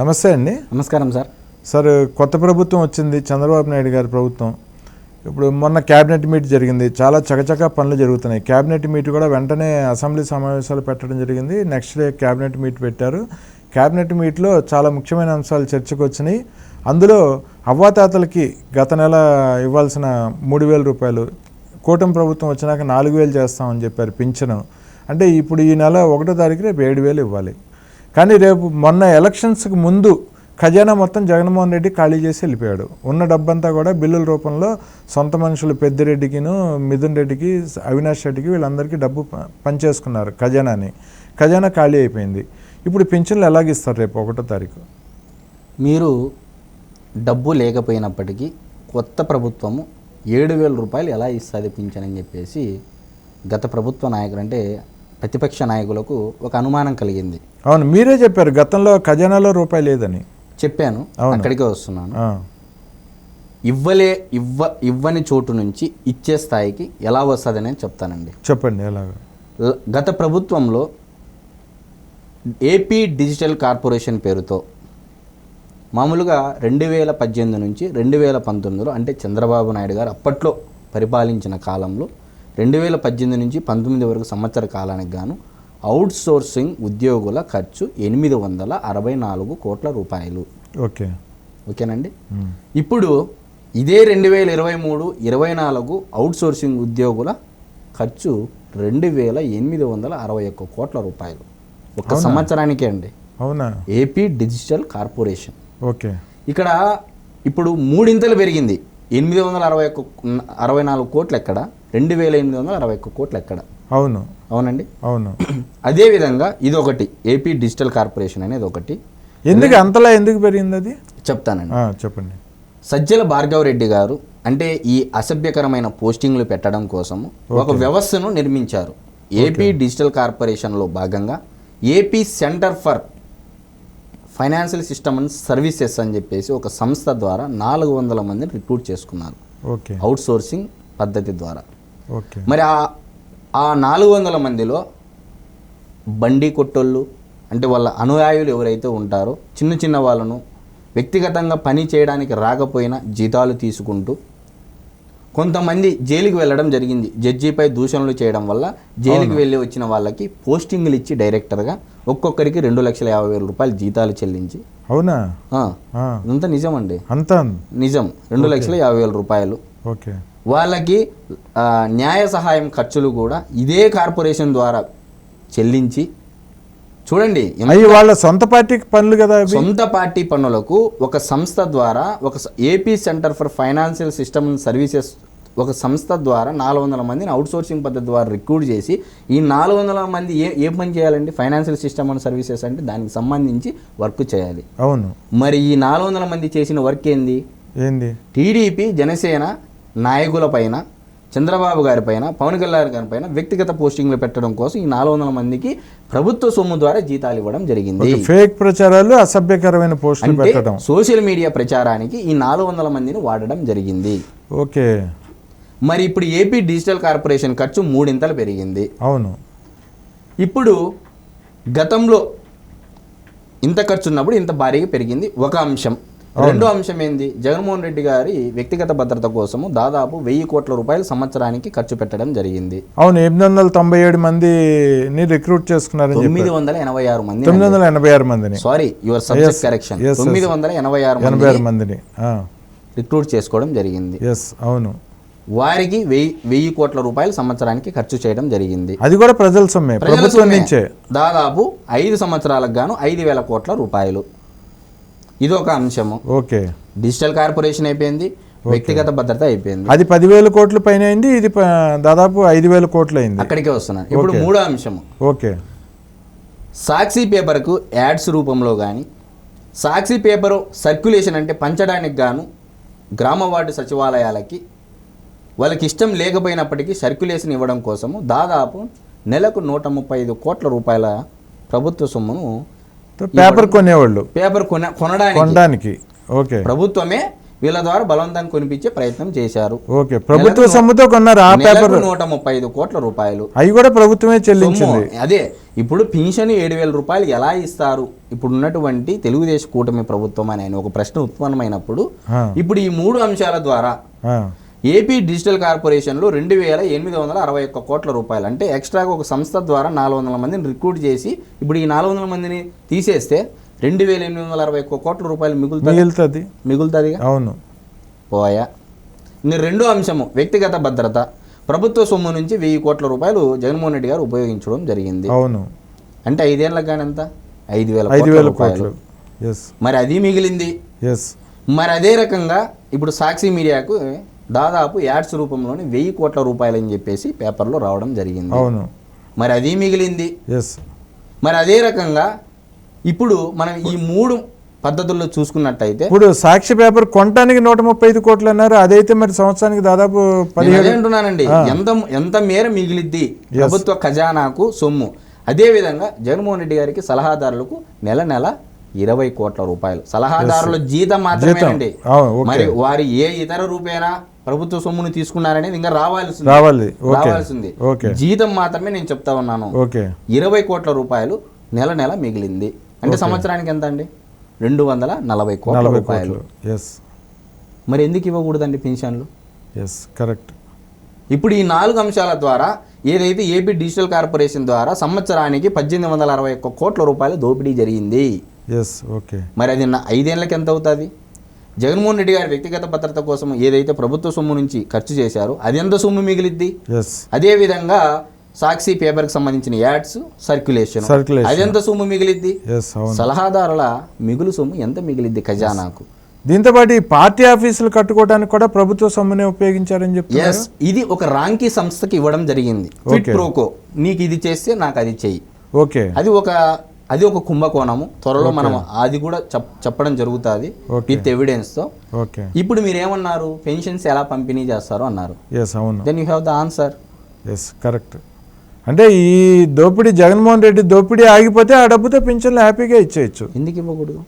నమస్తే అండి. నమస్కారం సార్. సార్ కొత్త ప్రభుత్వం వచ్చింది చంద్రబాబు నాయుడు గారి ప్రభుత్వం. ఇప్పుడు మొన్న క్యాబినెట్ మీట్ జరిగింది చాలా చకచకా పనులు జరుగుతున్నాయి. క్యాబినెట్ మీట్ కూడా వెంటనే అసెంబ్లీ సమావేశాలు పెట్టడం జరిగింది నెక్స్ట్ డే క్యాబినెట్ మీట్ పెట్టారు. క్యాబినెట్ మీట్లో చాలా ముఖ్యమైన అంశాలు చర్చకు వచ్చినాయి. అందులో అవ్వాతాతలకి గత నెల ఇవ్వాల్సిన మూడు వేల రూపాయలు కూటమి ప్రభుత్వం వచ్చినాక నాలుగు వేలు చేస్తామని చెప్పారు పింఛను. అంటే ఇప్పుడు ఈ నెల ఒకటో తారీఖు రేపు ఏడు వేలు ఇవ్వాలి. కానీ రేపు మొన్న ఎలక్షన్స్కి ముందు ఖజానా మొత్తం జగన్మోహన్ రెడ్డి ఖాళీ చేసి వెళ్ళిపోయాడు. ఉన్న డబ్బంతా కూడా బిల్లుల రూపంలో సొంత మనుషులు పెద్దిరెడ్డికిను మిథున్ రెడ్డికి అవినాష్ రెడ్డికి వీళ్ళందరికీ డబ్బు ప- పంచేసుకున్నారు ఖజానాని. ఖజానా ఖాళీ అయిపోయింది. ఇప్పుడు పింఛన్లు ఎలాగిస్తారు రేపు ఒకటో తారీఖు? మీరు డబ్బు లేకపోయినప్పటికీ కొత్త ప్రభుత్వము ఏడు వేల రూపాయలు ఎలా ఇస్తుంది పింఛన్ అని చెప్పేసి గత ప్రభుత్వ నాయకులు అంటే ప్రతిపక్ష నాయకులకు ఒక అనుమానం కలిగింది. అవును మీరే చెప్పారు గతంలో ఖజానాలో రూపాయి లేదని. చెప్పాను. అక్కడికే వస్తున్నాను. ఇవ్వలే ఇవ్వ ఇవ్వని చోటు నుంచి ఇచ్చే స్థాయికి ఎలా వస్తుంది నేను చెప్తానండి. చెప్పండి ఎలాగ? గత ప్రభుత్వంలో ఏపీ డిజిటల్ కార్పొరేషన్ పేరుతో మామూలుగా రెండు వేల పద్దెనిమిది నుంచి రెండు వేల పంతొమ్మిదిలో అంటే చంద్రబాబు నాయుడు గారు అప్పట్లో పరిపాలించిన కాలంలో రెండు వేల పద్దెనిమిది నుంచి పంతొమ్మిది వరకు సంవత్సర కాలానికి గాను అవుట్ సోర్సింగ్ ఉద్యోగుల ఖర్చు ఎనిమిది వందల అరవై నాలుగు కోట్ల రూపాయలు. ఓకే. ఓకేనండి. ఇప్పుడు ఇదే రెండు వేల ఇరవై మూడు ఇరవై నాలుగు అవుట్ సోర్సింగ్ ఉద్యోగుల ఖర్చు రెండు వేల ఎనిమిది వందల అరవై ఒక్క కోట్ల రూపాయలు. ఒక్క సంవత్సరానికే అండి. అవునా? AP digital corporation. ఓకే. ఇక్కడ ఇప్పుడు మూడింతలు పెరిగింది. ఎనిమిది వందల అరవై ఒక్క అరవై నాలుగు కోట్లు ఎక్కడ రెండు వేల ఎనిమిది వందల అరవై ఒక్క కోట్లు ఎక్కడ అవును. అవునండి? అవును. అదేవిధంగా ఇది ఒకటి ఏపీ డిజిటల్ కార్పొరేషన్ అనేది ఒకటి. ఎందుకు అంతలా ఎందుకు పెరిగింది అది చెప్తానండి చెప్పండి. సజ్జల భార్గవ్ రెడ్డి గారు అంటే ఈ అసభ్యకరమైన పోస్టింగ్లు పెట్టడం కోసం ఒక వ్యవస్థను నిర్మించారు. ఏపీ డిజిటల్ కార్పొరేషన్లో భాగంగా AP centre for financial system and services అని చెప్పేసి ఒక సంస్థ ద్వారా నాలుగు వందల మందిని రిక్రూట్ చేసుకున్నారు. ఓకే. అవుట్ సోర్సింగ్ పద్ధతి ద్వారా. ఓకే. మరి ఆ ఆ నాలుగు వందల మందిలో బండి కొట్టోళ్ళు అంటే వాళ్ళ అనుయాయులు ఎవరైతే ఉంటారో చిన్న చిన్న వాళ్ళను వ్యక్తిగతంగా పని చేయడానికి రాకపోయినా జీతాలు తీసుకుంటూ కొంతమంది జైలుకి వెళ్ళడం జరిగింది. జడ్జిపై దూషణలు చేయడం వల్ల జైలుకి వెళ్ళి వచ్చిన వాళ్ళకి పోస్టింగ్లు ఇచ్చి డైరెక్టర్గా ఒక్కొక్కరికి రెండు లక్షల యాభై వేల రూపాయలు జీతాలు చెల్లించి. అవునా? ఇదంతా నిజం అండి అంతా? నిజం. రెండు లక్షల యాభై వేల రూపాయలు. ఓకే. వాళ్ళకి న్యాయ సహాయం ఖర్చులు కూడా ఇదే కార్పొరేషన్ ద్వారా చెల్లించి చూడండి అవి వాళ్ళ సొంత పార్టీకి పనులు కదా సొంత పార్టీ పన్నులకు ఒక సంస్థ ద్వారా ఒక AP centre for financial system and services ఒక సంస్థ ద్వారా నాలుగు వందల మందిని అవుట్ సోర్సింగ్ పద్ధతి ద్వారా రిక్రూట్ చేసి ఈ నాలుగు వందల మంది ఏ ఏ పని చేయాలండి? ఫైనాన్షియల్ సిస్టమ్ అండ్ సర్వీసెస్ అంటే దానికి సంబంధించి వర్క్ చేయాలి. అవును. మరి ఈ నాలుగు వందల మంది చేసిన వర్క్ ఏంది? ఏంది? టీడీపీ జనసేన నాయకులపైన చంద్రబాబు గారి పైన పవన్ కళ్యాణ్ గారి పైన వ్యక్తిగత పోస్టింగ్లు పెట్టడం కోసం ఈ నాలుగు వందల మందికి ప్రభుత్వ సొమ్ము ద్వారా జీతాలు ఇవ్వడం జరిగింది. ఫేక్ ప్రచారాలు అసభ్యకరమైన పోస్టులు పెట్టడం. సోషల్ మీడియా ప్రచారానికి ఈ నాలుగు వందల మందిని వాడడం జరిగింది. ఓకే. మరి ఇప్పుడు ఏపీ డిజిటల్ కార్పొరేషన్ ఖర్చు మూడింతలు పెరిగింది. అవును. ఇప్పుడు గతంలో ఇంత ఖర్చు ఉన్నప్పుడు ఇంత భారీగా పెరిగింది. ఒక అంశం రెండో అంశం ఏంది? జగన్మోహన్ రెడ్డి గారి వ్యక్తిగత భద్రత కోసము దాదాపు వెయ్యి కోట్ల రూపాయలు సంవత్సరానికి ఖర్చు పెట్టడం జరిగింది. అవును ఎనిమిది వందల తొంభై ఏడు మందిని రిక్రూట్ చేసుకున్నారని చెప్పి తొమ్మిది వందల ఎనభై ఆరు మంది తొమ్మిది వందల ఎనభై ఆరు మందిని. సారీ యువర్ సబ్జెక్ట్ కరెక్షన్ తొమ్మిది వందల ఎనభై ఆరు ఎనభై ఆరు మందిని రిక్రూట్ చేసుకోవడం జరిగింది. ఎస్ అవును. వారికి వెయ్యి వెయ్యి కోట్ల రూపాయలు సంవత్సరానికి ఖర్చు చేయడం జరిగింది. అది కూడా ప్రజల సొమ్మే ప్రభుత్వం. నుంచే. దాదాపు ఐదు సంవత్సరాలకు గాను ఐదు వేల కోట్ల రూపాయలు. ఇది ఒక అంశము. ఓకే. డిజిటల్ కార్పొరేషన్ అయిపోయింది వ్యక్తిగత భద్రత అయిపోయింది. అది పదివేల కోట్ల పైన అయింది ఇది దాదాపు ఐదు వేల కోట్లు అయింది. అక్కడికే వస్తున్నాను ఇప్పుడు మూడో అంశము. ఓకే. సాక్షి పేపర్కు యాడ్స్ రూపంలో కానీ సాక్షి పేపరు సర్క్యులేషన్ అంటే పంచడానికి గాను గ్రామ వార్డు సచివాలయాలకి వాళ్ళకి ఇష్టం లేకపోయినప్పటికీ సర్క్యులేషన్ ఇవ్వడం కోసము దాదాపు నెలకు నూట ముప్పై ఐదు కోట్ల రూపాయల ప్రభుత్వ సొమ్మును పేపర్ కొనేవాళ్ళు. పేపర్ కొన కొనడానికి. కొనడానికి. ఓకే. ప్రభుత్వమే వీళ్ళ ద్వారా బలవంతాన్ని కొనిపించే ప్రయత్నం చేశారు. ఓకే. ప్రభుత్వ సొమ్ముతో కొన్నారు ఆ పేపర్. నూట ముప్పై ఐదు కోట్ల రూపాయలు. అవి కూడా ప్రభుత్వమే చెల్లించింది. అదే ఇప్పుడు పింఛన్ ఏడు వేల రూపాయలు ఎలా ఇస్తారు? ఇప్పుడు ఉన్నటువంటి తెలుగుదేశం కూటమి ప్రభుత్వం అని ఆయన ఒక ప్రశ్న ఉత్పన్నమైనప్పుడు ఇప్పుడు ఈ మూడు అంశాల ద్వారా ఏపీ డిజిటల్ కార్పొరేషన్లో రెండు వేల ఎనిమిది వందల అరవై ఒక్క కోట్ల రూపాయలు. అంటే ఎక్స్ట్రాగా ఒక సంస్థ ద్వారా నాలుగు వందల మందిని రిక్రూట్ చేసి ఇప్పుడు ఈ నాలుగు వందల మందిని తీసేస్తే రెండు వేల ఎనిమిది వందల అరవై ఒక్క కోట్ల రూపాయలు మిగులుతుంది? మిగులుతుంది. అవును. పోయా. ఇంక రెండో అంశము వ్యక్తిగత భద్రత. ప్రభుత్వ సొమ్ము నుంచి వెయ్యి కోట్ల రూపాయలు జగన్మోహన్ రెడ్డి గారు ఉపయోగించడం జరిగింది. అవును. అంటే ఐదేళ్ళకి కానీ ఎంత? ఐదు వేల ఐదు వేల రూపాయలు. మరి అది మిగిలింది? మరి అదే రకంగా ఇప్పుడు సాక్షి మీడియాకు దాదాపు యాడ్స్ రూపంలోని వెయ్యి కోట్ల రూపాయలు అని చెప్పేసి పేపర్లో రావడం జరిగింది. అవును. మరి అది మిగిలింది. ఎస్ మరి అదే రకంగా ఇప్పుడు మనం ఈ మూడు పద్ధతుల్లో చూసుకున్నట్టయితే ఇప్పుడు సాక్షి పేపర్ కొనటానికి నూట ముప్పై ఐదు కోట్లు అన్నారు. అదైతే మరి సంవత్సరానికి దాదాపు పదిహేడు అంటున్నానండి. ఎంత ఎంత మేర మిగిలిద్ది? ప్రభుత్వ ఖజానాకు సొమ్ము. అదే విధంగా జగన్మోహన్ రెడ్డి గారికి సలహాదారులకు నెల నెల ఇరవై కోట్ల రూపాయలు. సలహాదారుల జీతం. అవును, ఓకే. మరి వారి ఏ ఇతర రూపేనా? ప్రభుత్వ సొమ్మును తీసుకున్నారనేది ఇంకా రావాల్సి రావాలి. రావాల్సింది. జీతం మాత్రమే నేను చెప్తా ఉన్నాను. ఓకే. ఇరవై కోట్ల రూపాయలు నెల నెల మిగిలింది. అంటే సంవత్సరానికి ఎంత అండి? రెండు వందల నలభై కోట్ల రూపాయలు. ఎస్ మరి ఎందుకు ఇవ్వకూడదండి పెన్షన్లు? ఎస్ కరెక్ట్ ఇప్పుడు ఈ నాలుగు అంశాల ద్వారా ఏదైతే ఏపీ డిజిటల్ కార్పొరేషన్ ద్వారా సంవత్సరానికి పద్దెనిమిది వందల అరవై ఒక్క కోట్ల రూపాయలు దోపిడీ జరిగింది. ఎస్ ఓకే మరి అది నా ఐదేళ్ళకి ఎంత అవుతుంది? జగన్మోహన్ రెడ్డి గారి వ్యక్తిగత భద్రత కోసం ఏదైతే ప్రభుత్వ సొమ్ము నుంచి ఖర్చు చేశారో అది ఎంత సొమ్ము మిగిలిద్ది? అదేవిధంగా సాక్షి పేపర్కి సంబంధించిన యాడ్స్ సర్క్యులేషన్. అది ఎంత సొమ్ము మిగిలిద్ది? సలహాదారుల మిగులు సొమ్ము ఎంత మిగిలిద్ది ఖజానాకు? దీంతో పాటు ఈ పార్టీ ఆఫీసులు కట్టుకోవడానికి కూడా ప్రభుత్వ సొమ్మునే ఉపయోగించారని చెప్తున్నారు. ఎస్ ఇది ఒక రాంకీ సంస్థకి ఇవ్వడం జరిగింది. ఫిట్ ప్రోకో నీకు ఇది చేస్తే నాకు అది చెయ్యి. ఓకే అది ఒక అది ఒక కుంభకోణము. త్వరలో మనం అది కూడా చెప్ చెప్పడం జరుగుతుంది. విత్ ఎవిడెన్స్తో. ఓకే. ఇప్పుడు మీరు ఏమన్నారు పెన్షన్స్ ఎలా పంపిణీ చేస్తారో అన్నారు. Then you have the answer yes correct అంటే ఈ దోపిడీ జగన్మోహన్ రెడ్డి దోపిడీ ఆగిపోతే ఆ డబ్బుతో పింఛన్లు హ్యాపీగా ఇచ్చేయచ్చు. ఎందుకు ఇవ్వకూడదు?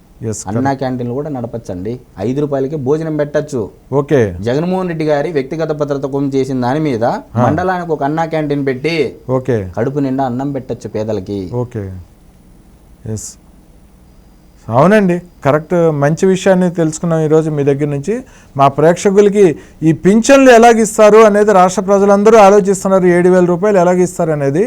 అన్నా క్యాంటీన్లు కూడా నడపచ్చండి. ఐదు రూపాయలకి భోజనం పెట్టచ్చు. ఓకే. జగన్మోహన్ రెడ్డి గారి వ్యక్తిగత భద్రత కోసం చేసిన దాని మీద మండలానికి ఒక అన్నా క్యాంటీన్ పెట్టి ఓకే. కడుపు నిండా అన్నం పెట్టచ్చు పేదలకి. ఓకే. ఎస్ అవునండి. కరెక్ట్. మంచి విషయాన్ని తెలుసుకున్నాం ఈరోజు మీ దగ్గర నుంచి. మా ప్రేక్షకులకి ఈ పింఛన్లు ఎలాగిస్తారు అనేది రాష్ట్ర ప్రజలందరూ ఆలోచిస్తున్నారు. ఏడు వేల రూపాయలు ఎలాగిస్తారు అనేది.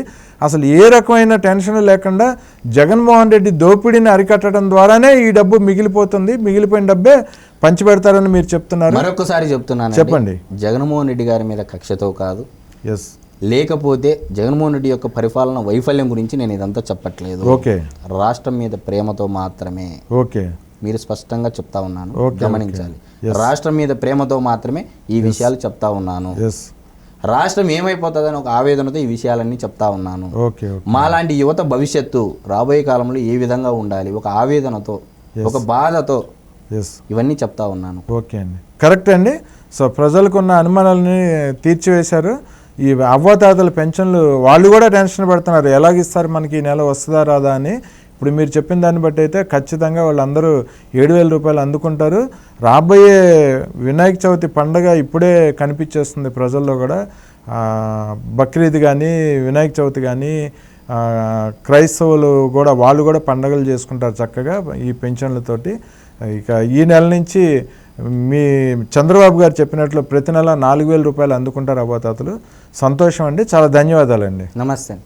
అసలు ఏ రకమైన టెన్షన్ లేకుండా జగన్మోహన్ రెడ్డి దోపిడీని అరికట్టడం ద్వారానే ఈ డబ్బు మిగిలిపోతుంది. మిగిలిపోయిన డబ్బే పంచిపెడతారని మీరు చెప్తున్నారు. మరొకసారి చెప్తున్నాను చెప్పండి. జగన్మోహన్ రెడ్డి గారి మీద కక్షతో కాదు. ఎస్ లేకపోతే జగన్మోహన్ రెడ్డి యొక్క పరిపాలన వైఫల్యం గురించి నేను ఇదంతా చెప్పట్లేదు. ఓకే. రాష్ట్రం మీద ప్రేమతో మాత్రమే ఓకే. మీరు స్పష్టంగా చెప్తా ఉన్నాను. గమనించాలి. రాష్ట్రం మీద ప్రేమతో మాత్రమే ఈ విషయాలు చెప్తా ఉన్నాను. రాష్ట్రం ఏమైపోతుందని ఒక ఆవేదనతో ఈ విషయాలన్నీ చెప్తా ఉన్నాను. మాలాంటి యువత భవిష్యత్తు రాబోయే కాలంలో ఏ విధంగా ఉండాలి? ఒక ఆవేదనతో ఒక బాధతో ఇవన్నీ చెప్తా ఉన్నాను. ఓకే అండి. కరెక్ట్ అండి. సో ప్రజలకు ఉన్న అనుమానాలని తీర్చివేశారు. ఈ అవ్వతాతల పెన్షన్లు వాళ్ళు కూడా టెన్షన్ పడుతున్నారు. ఎలాగిస్తారు మనకి ఈ నెల వస్తుందా రాదా అని. ఇప్పుడు మీరు చెప్పిన దాన్ని బట్టి అయితే ఖచ్చితంగా వాళ్ళందరూ ఏడు వేల రూపాయలు అందుకుంటారు. రాబోయే వినాయక చవితి పండగ ఇప్పుడే కనిపించేస్తుంది ప్రజల్లో కూడా. బక్రీద్ కానీ వినాయక చవితి కానీ క్రైస్తవులు కూడా వాళ్ళు కూడా పండగలు చేసుకుంటారు చక్కగా ఈ పెన్షన్లతోటి. ఇక ఈ నెల నుంచి మీ చంద్రబాబు గారు చెప్పినట్లు ప్రతి నెల నాలుగు వేల రూపాయలు అందుకుంటారు అవ్వతాతలు సంతోషం అండి. చాలా ధన్యవాదాలండి. నమస్తే.